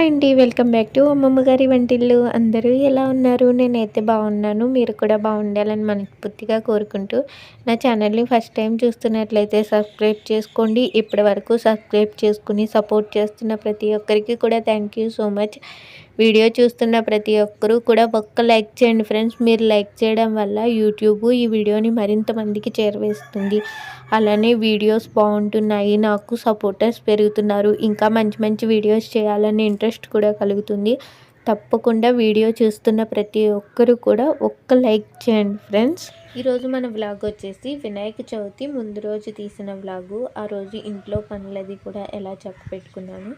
Hi అండి welcome back to అమ్మమ్మ గారి వంటిల్లు. అందరూ ఎలా ఉన్నారు? నేనైతే బాగున్నాను. మీరు కూడా బాగుండాలని మనస్ఫూర్తిగా కోరుకుంటూ నా ఛానల్ని ఫస్ట్ టైం చూస్తున్నట్లయితే సబ్స్క్రైబ్ చేసుకోండి. ఇప్పటి వరకు సబ్స్క్రైబ్ చేసుకుని సపోర్ట్ చేస్తున్న ప్రతి ఒక్కరికి కూడా thank you so much. Video చూస్తున్న ప్రతి ఒక్కరూ కూడా ఒక్క లైక్ చేయండి ఫ్రెండ్స్. మీరు లైక్ చేయడం వల్ల యూట్యూబ్ ఈ వీడియోని మరింత మందికి చేరవేస్తుంది. అలానే వీడియోస్ బాగుంటున్నాయి నాకు సపోర్టర్స్ పెరుగుతున్నారు. ఇంకా మంచి మంచి వీడియోస్ చేయాలనే ఇంట్రెస్ట్ కూడా కలుగుతుంది. తప్పకుండా వీడియో చూస్తున్న ప్రతి ఒక్కరు కూడా ఒక్క లైక్ చేయండి ఫ్రెండ్స్. ఈరోజు మన వ్లాగ్ వచ్చేసి వినాయక చవితి ముందు రోజు తీసిన వ్లాగు. ఆ రోజు ఇంట్లో పనులది కూడా ఎలా చెప్ప పెట్టుకున్నాను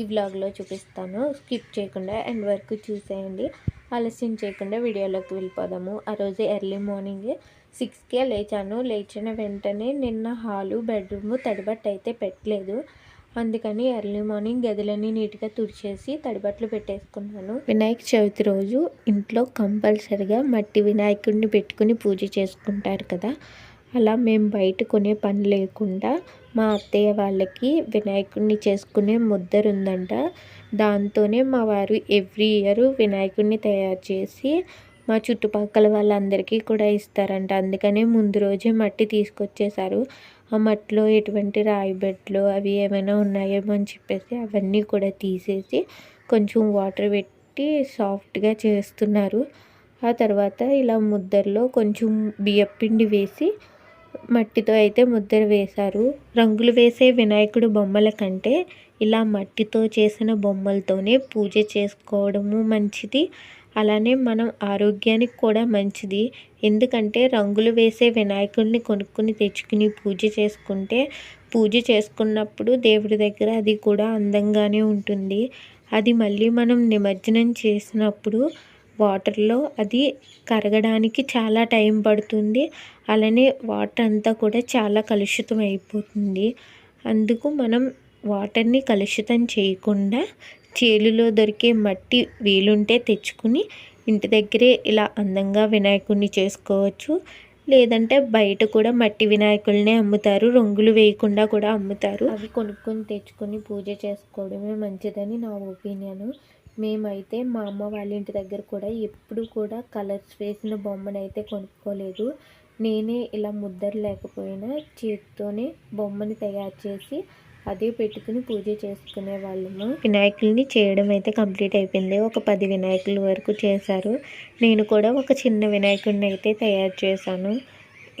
ఈ వ్లాగ్లో చూపిస్తాను. స్కిప్ చేయకుండా ఎండ్ వరకు చూసేయండి. ఆలస్యం చేయకుండా వీడియోలోకి వెళ్ళిపోదాము. ఆ రోజు ఎర్లీ మార్నింగ్ సిక్స్కే లేచాను. లేచిన వెంటనే నిన్న హాలు బెడ్రూము తడిబట్టు అయితే పెట్టలేదు. అందుకని ఎర్లీ మార్నింగ్ గదులన్నీ నీట్గా తుడిచేసి తడిబట్టలు పెట్టేసుకున్నాను. వినాయక చవితి రోజు ఇంట్లో కంపల్సరిగా మట్టి వినాయకుడిని పెట్టుకుని పూజ చేసుకుంటారు కదా. అలా మేము బయట కొనే పని లేకుండా మా అత్తయ్య వాళ్ళకి వినాయకుడిని చేసుకునే ముద్దరు ఉందంట దాంతోనే మా వారు ఎవ్రీ ఇయర్ వినాయకుడిని తయారు చేసి మా చుట్టుపక్కల వాళ్ళందరికీ కూడా ఇస్తారంట. అందుకనే ముందు రోజే మట్టి తీసుకొచ్చేసారు మట్టిలో ఎటువంటి రాయి బెడ్లు అవి ఏమైనా ఉన్నాయేమో అని చెప్పేసి అవన్నీ కూడా తీసేసి కొంచెం వాటర్ పెట్టి సాఫ్ట్గా చేస్తున్నారు. ఆ తర్వాత ఇలా ముద్దర్లో కొంచెం బియ్యపిండి వేసి మట్టితో అయితే ముద్దర వేశారు. రంగులు వేసే వినాయకుడు బొమ్మల కంటే ఇలా మట్టితో చేసిన బొమ్మలతోనే పూజ చేసుకోవడము మంచిది. అలానే మనం ఆరోగ్యానికి కూడా మంచిది. ఎందుకంటే రంగులు వేసే వినాయకుడిని కొనుక్కుని తెచ్చుకుని పూజ చేసుకుంటే పూజ చేసుకున్నప్పుడు దేవుడి దగ్గర అది కూడా అందంగానే ఉంటుంది. అది మళ్ళీ మనం నిమజ్జనం చేసినప్పుడు వాటర్లో అది కరగడానికి చాలా టైం పడుతుంది. అలానే వాటర్ అంతా కూడా చాలా కలుషితం అయిపోతుంది. అందుకు మనం వాటర్ని కలుషితం చేయకుండా చేలులో దొరికే మట్టి వీలుంటే తెచ్చుకుని ఇంటి దగ్గరే ఇలా అందంగా వినాయకుడిని చేసుకోవచ్చు. లేదంటే బయట కూడా మట్టి వినాయకుల్నే అమ్ముతారు. రంగులు వేయకుండా కూడా అమ్ముతారు. అవి కొనుక్కొని తెచ్చుకొని పూజ చేసుకోవడమే మంచిదని నా ఒపీనియన్. మేమైతే మా అమ్మ వాళ్ళ ఇంటి దగ్గర కూడా ఎప్పుడు కూడా కలర్స్ వేసిన బొమ్మనైతే కొనుక్కోలేదు. నేనే ఇలా ముద్దరు లేకపోయినా చేతితోనే బొమ్మని తయారు చేసి అదే పెట్టుకుని పూజ చేసుకునే వాళ్ళము. వినాయకుల్ని చేయడం అయితే కంప్లీట్ అయిపోయింది. ఒక పది వినాయకుల వరకు చేశారు. నేను కూడా ఒక చిన్న వినాయకుడిని అయితే తయారు చేశాను.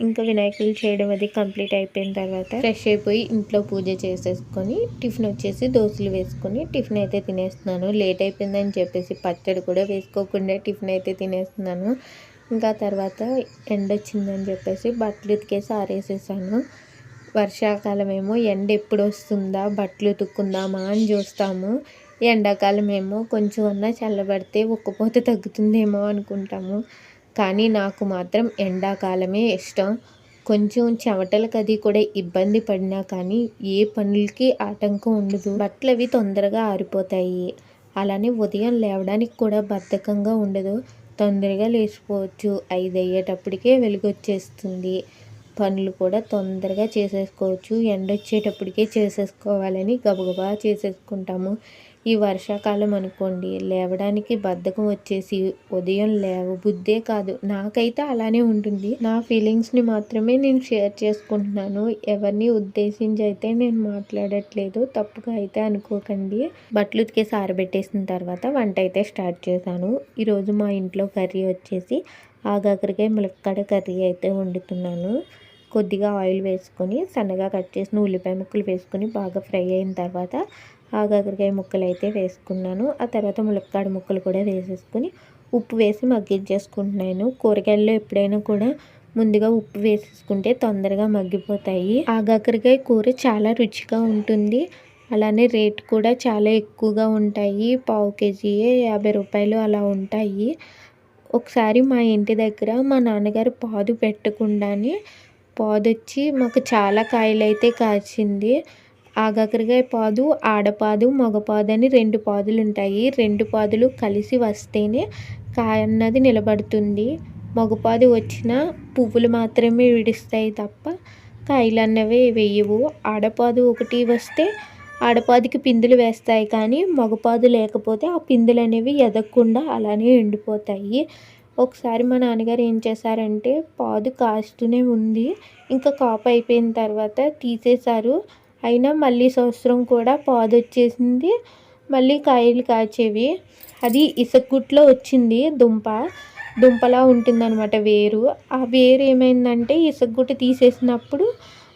ఇంకా వినాయకులు చేయడం అది కంప్లీట్ అయిపోయిన తర్వాత ఫ్రెష్ అయిపోయి ఇంట్లో పూజ చేసేసుకొని టిఫిన్ వచ్చేసి దోశలు వేసుకొని టిఫిన్ అయితే తినేస్తున్నాను. లేట్ అయిపోయిందని చెప్పేసి పచ్చడి కూడా వేసుకోకుండా టిఫిన్ అయితే తినేస్తున్నాను. ఇంకా తర్వాత ఎండ వచ్చిందని చెప్పేసి బట్టలు ఉతికేసి ఆరేసేసాను. వర్షాకాలం ఏమో ఎండ ఎప్పుడు వస్తుందా బట్టలు ఉతుక్కుందామా అని చూస్తాము. ఎండాకాలం ఏమో కొంచెం అన్నా చల్లబడితే ఉక్కపోత తగ్గుతుందేమో అనుకుంటాము. కానీ నాకు మాత్రం ఎండాకాలమే ఇష్టం. కొంచెం చెమటలకు అది కూడా ఇబ్బంది పడినా కానీ ఏ పనులకి ఆటంకం ఉండదు. బట్టలు అవి తొందరగా ఆరిపోతాయి. అలానే ఉదయం లేవడానికి కూడా బద్ధకంగా ఉండదు. తొందరగా లేచిపోవచ్చు. ఐదు అయ్యేటప్పటికే వెలుగొచ్చేస్తుంది. పనులు కూడా తొందరగా చేసేసుకోవచ్చు. ఎండ వచ్చేటప్పటికే చేసేసుకోవాలని గబగబా చేసేసుకుంటాము. ఈ వర్షాకాలం అనుకోండి లేవడానికి బద్ధకం వచ్చేసి ఉదయం లేవ బుద్ధే కాదు. నాకైతే అలానే ఉంటుంది. నా ఫీలింగ్స్ని మాత్రమే నేను షేర్ చేసుకుంటున్నాను. ఎవరిని ఉద్దేశించి అయితే నేను మాట్లాడట్లేదు తప్పుగా అయితే అనుకోకండి. బట్టలు ఉతికే సారబెట్టేసిన తర్వాత వంట అయితే స్టార్ట్ చేశాను. ఈరోజు మా ఇంట్లో కర్రీ వచ్చేసి ఆగాకరికాయ ములక్కాడ కర్రీ అయితే వండుతున్నాను. కొద్దిగా ఆయిల్ వేసుకొని సన్నగా కట్ చేసిన ఉల్లిపాయ ముక్కలు వేసుకొని బాగా ఫ్రై అయిన తర్వాత ఆ కాకరకాయ ముక్కలు అయితే వేసుకున్నాను. ఆ తర్వాత ములక్కాడ ముక్కలు కూడా వేసేసుకొని ఉప్పు వేసి మగ్గించేసుకుంటున్నాను. కూరగాయల్లో ఎప్పుడైనా కూడా ముందుగా ఉప్పు వేసేసుకుంటే తొందరగా మగ్గిపోతాయి. ఆగాకరకాయ కూర చాలా రుచిగా ఉంటుంది. అలానే రేట్ కూడా చాలా ఎక్కువగా ఉంటాయి. పావు కేజీ యాభై రూపాయలు అలా ఉంటాయి. ఒకసారి మా ఇంటి దగ్గర మా నాన్నగారు పాదు పెట్టకుండానే పాదొచ్చి మాకు చాలా కాయలు అయితే కాచింది ఆగాకరకాయ పాదు ఆడపాదు మగపాదు అని రెండు పాదులు ఉంటాయి రెండు పాదులు కలిసి వస్తేనే కాయ అన్నది నిలబడుతుంది. మగపాదు వచ్చిన పువ్వులు మాత్రమే విడుస్తాయి తప్ప కాయలు అన్నవి వేయవు. ఆడపాదు ఒకటి వస్తే ఆడపాదికి పిందులు వేస్తాయి కానీ మగపాదు లేకపోతే ఆ పిందులు అనేవి ఎదగకుండా అలానే ఎండిపోతాయి. ఒకసారి మా నాన్నగారు ఏం చేశారంటే పాదు కాస్తూనే ఉంది. ఇంకా కాపు అయిపోయిన తర్వాత తీసేశారు. అయినా మళ్ళీ సంవత్సరం కూడా పాదు వచ్చేసింది. మళ్ళీ కాయలు కాచేవి. అది ఇసగుట్లో వచ్చింది దుంప. దుంపలా ఉంటుందన్నమాట వేరు. ఆ వేరు ఏమైందంటే ఇసుకగుట్టు తీసేసినప్పుడు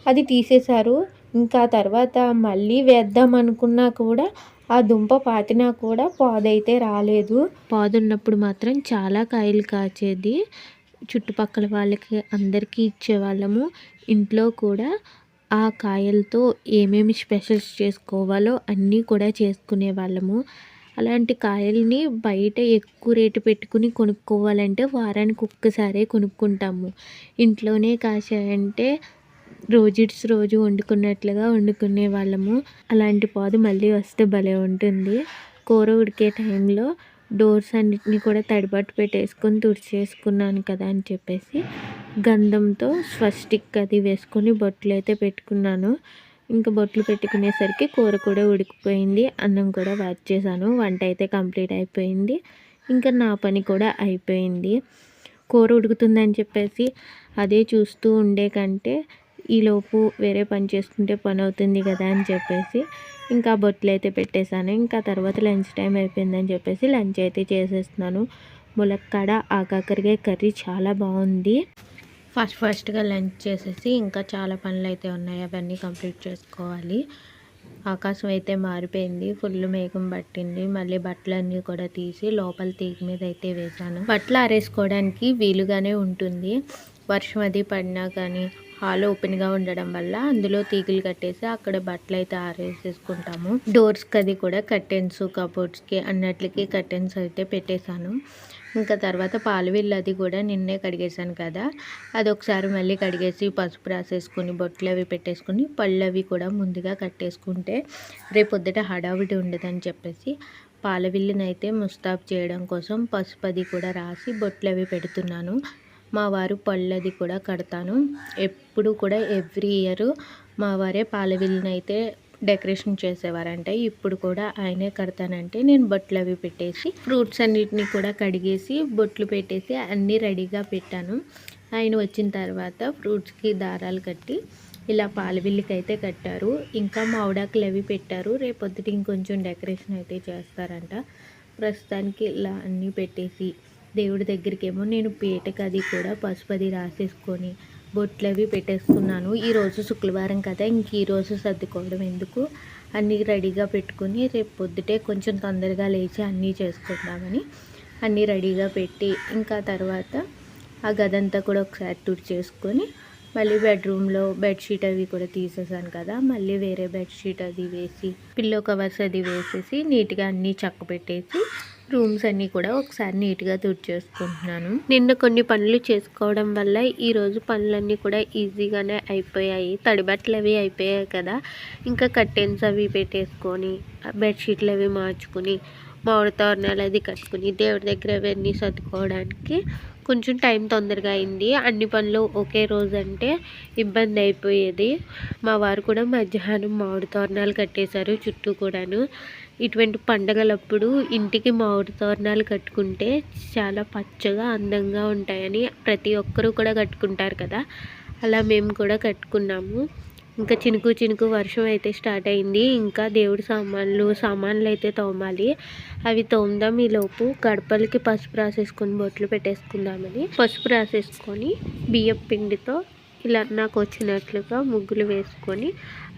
అది తీసేశారు. ఇంకా తర్వాత మళ్ళీ వేద్దాం అనుకున్నా కూడా ఆ దుంప పాతినా కూడా పాదైతే రాలేదు. పాదున్నప్పుడు మాత్రం చాలా కాయలు కాచేది. చుట్టుపక్కల వాళ్ళకి అందరికీ ఇచ్చేవాళ్ళము. ఇంట్లో కూడా ఆ కాయలతో ఏమేమి స్పెషల్స్ చేసుకోవాలో అన్నీ కూడా చేసుకునే వాళ్ళము అలాంటి కాయల్ని బయట ఎక్కువ రేటు పెట్టుకుని కొనుక్కోవాలంటే వారానికి ఒక్కసారే కొనుక్కుంటాము. ఇంట్లోనే కాసాయంటే రోజిట్స్ రోజు వండుకున్నట్లుగా వండుకునే వాళ్ళము. అలాంటి పాదు మళ్ళీ వస్తే భలే ఉంటుంది. కూర ఉడికే టైంలో డోర్స్ అన్నిటిని కూడా తడిబాటు పెట్టేసుకొని తుడిచేసుకున్నాను కదా అని చెప్పేసి గంధంతో స్వస్టిక్ అది వేసుకొని బొట్లు అయితే పెట్టుకున్నాను. ఇంకా బొట్లు పెట్టుకునేసరికి కూర కూడా ఉడికిపోయింది. అన్నం కూడా చేశాను. వంట అయితే కంప్లీట్ అయిపోయింది. ఇంకా నా పని కూడా అయిపోయింది. కూర ఉడుకుతుందని చెప్పేసి అదే చూస్తూ ఉండే కంటే ఈలోపు వేరే పని చేసుకుంటే పని అవుతుంది కదా అని చెప్పేసి ఇంకా బొట్లు అయితే పెట్టేశాను. ఇంకా తర్వాత లంచ్ టైం అయిపోయిందని చెప్పేసి లంచ్ అయితే చేసేస్తున్నాను. ములక్కాడ ఆకాకరకాయ కర్రీ చాలా బాగుంది. ఫస్ట్ ఫస్ట్గా లంచ్ చేసేసి ఇంకా చాలా పనులు అయితే ఉన్నాయి. అవన్నీ కంప్లీట్ చేసుకోవాలి. ఆకాశం అయితే మారిపోయింది. ఫుల్ మేఘం పట్టింది. మళ్ళీ బట్టలన్నీ కూడా తీసి లోపల తీగ మీద అయితే వేసాను బట్టలు ఆరేసుకోవడానికి వీలుగానే ఉంటుంది. వర్షం అది పడినా కానీ హాల్ ఓపెన్గా ఉండడం వల్ల అందులో తీగలు కట్టేసి అక్కడ బట్టలు అయితే ఆరేసేసుకుంటాము. డోర్స్కి అది కూడా కర్టెన్స్ కబోర్డ్స్కి అన్నట్లకి కర్టెన్స్ అయితే పెట్టేశాను. ఇంకా తర్వాత పాలవిల్లు అది కూడా నిన్నే కడిగేశాను కదా. అది ఒకసారి మళ్ళీ కడిగేసి పసుపు రాసేసుకుని బొట్లు అవి పెట్టేసుకుని పళ్ళు అవి కూడా ముందుగా కట్టేసుకుంటే రేపొద్దుట హడావిడి ఉండదని చెప్పేసి పాలవిల్లునైతే ముస్తాబ్ చేయడం కోసం పసుపు అది కూడా రాసి బొట్లు అవి పెడుతున్నాను. మా వారు పళ్ళది కూడా కడతాను. ఎప్పుడు కూడా ఎవ్రీ ఇయర్ మా వారే పాల అయితే డెకరేషన్ చేసేవారంట ఇప్పుడు కూడా ఆయనే కడతానంటే నేను బొట్లు అవి పెట్టేసి ఫ్రూట్స్ అన్నిటిని కూడా కడిగేసి బొట్లు పెట్టేసి అన్నీ రెడీగా పెట్టాను. ఆయన వచ్చిన తర్వాత ఫ్రూట్స్కి దారాలు కట్టి ఇలా పాలవిల్లికి అయితే కట్టారు. ఇంకా మావిడాకులు అవి పెట్టారు. రేపొద్దుటి ఇంకొంచెం డెకరేషన్ అయితే చేస్తారంట. ప్రస్తుతానికి ఇలా అన్నీ పెట్టేసి దేవుడి దగ్గరికేమో నేను పీటకు అది కూడా పసుపది రాసేసుకొని బొట్లు అవి పెట్టేసుకున్నాను ఈరోజు శుక్రవారం కదా ఇంక ఈరోజు సర్దుకోవడం ఎందుకు? అన్నీ రెడీగా పెట్టుకుని రేపు పొద్దుటే కొంచెం తొందరగా లేచి అన్నీ చేసుకుందామని అన్నీ రెడీగా పెట్టి ఇంకా తర్వాత ఆ గదంతా కూడా ఒకసారి తుడి చేసుకొని మళ్ళీ బెడ్రూమ్లో బెడ్షీట్ అవి కూడా తీసేసాను కదా మళ్ళీ వేరే బెడ్షీట్ అది వేసి పిల్లో కవర్స్ అది వేసేసి నీట్గా అన్నీ చక్క పెట్టేసి రూమ్స్ అన్నీ కూడా ఒకసారి నీట్గా తుడిచేసుకుంటున్నాను. నిన్న కొన్ని పనులు చేసుకోవడం వల్ల ఈరోజు పనులన్నీ కూడా ఈజీగానే అయిపోయాయి. తడిబట్టలు అవి అయిపోయాయి కదా. ఇంకా కర్టెన్స్ అవి పెట్టేసుకొని బెడ్షీట్లు అవి మార్చుకుని మామిడి తోరణాలు అది కట్టుకుని దేవుడి దగ్గర అవన్నీ సర్దుకోవడానికి కొంచెం టైం తొందరగా అయింది. అన్ని పనులు ఒకే రోజు అంటే ఇబ్బంది అయిపోయేది. మా వారు కూడా మధ్యాహ్నం మామిడి తోరణాలు కట్టేశారు చుట్టూ కూడాను. ఇటువంటి పండగలప్పుడు ఇంటికి మామిడి తోరణాలు కట్టుకుంటే చాలా పచ్చగా అందంగా ఉంటాయని ప్రతి ఒక్కరూ కూడా కట్టుకుంటారు కదా. అలా మేము కూడా కట్టుకున్నాము. ఇంకా చినుకు చినుకు వర్షం అయితే స్టార్ట్ అయింది. ఇంకా దేవుడి సామాన్లు సామాన్లు అయితే తోమాలి. అవి తోమదాం ఈలోపు గడపలకి పసుపు రాసేసుకొని బొట్లు పెట్టేసుకుందామని. పసుపు రాసేసుకొని బియ్యం పిండితో ఇలా నాకు వచ్చినట్లుగా ముగ్గులు వేసుకొని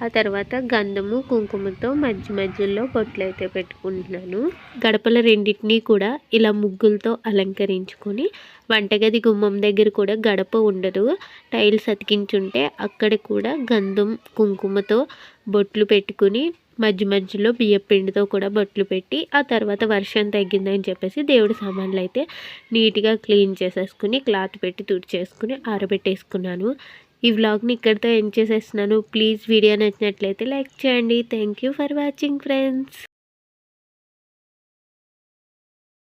ఆ తర్వాత గంధము కుంకుమతో మధ్య మధ్యలో బొట్లు అయితే పెట్టుకుంటున్నాను. గడపల రెండింటినీ కూడా ఇలా ముగ్గులతో అలంకరించుకొని వంటగది గుమ్మం దగ్గర కూడా గడప ఉండదు. టైల్స్ అతికించుంటే అక్కడ కూడా గంధం కుంకుమతో బొట్లు పెట్టుకుని మధ్య మధ్యలో బియ్యం పిండితో కూడా బొట్లు పెట్టి ఆ తర్వాత వర్షం తగ్గిందని చెప్పేసి దేవుడి సామాన్లు అయితే నీట్గా క్లీన్ చేసేసుకుని క్లాత్ పెట్టి తుడిచేసుకుని ఆరబెట్టేసుకున్నాను. ఈ వ్లాగ్ని ఇక్కడితో ఎండ్ చేసేస్తున్నాను. ప్లీజ్ వీడియో నచ్చినట్లయితే లైక్ చేయండి. Thank you for watching friends.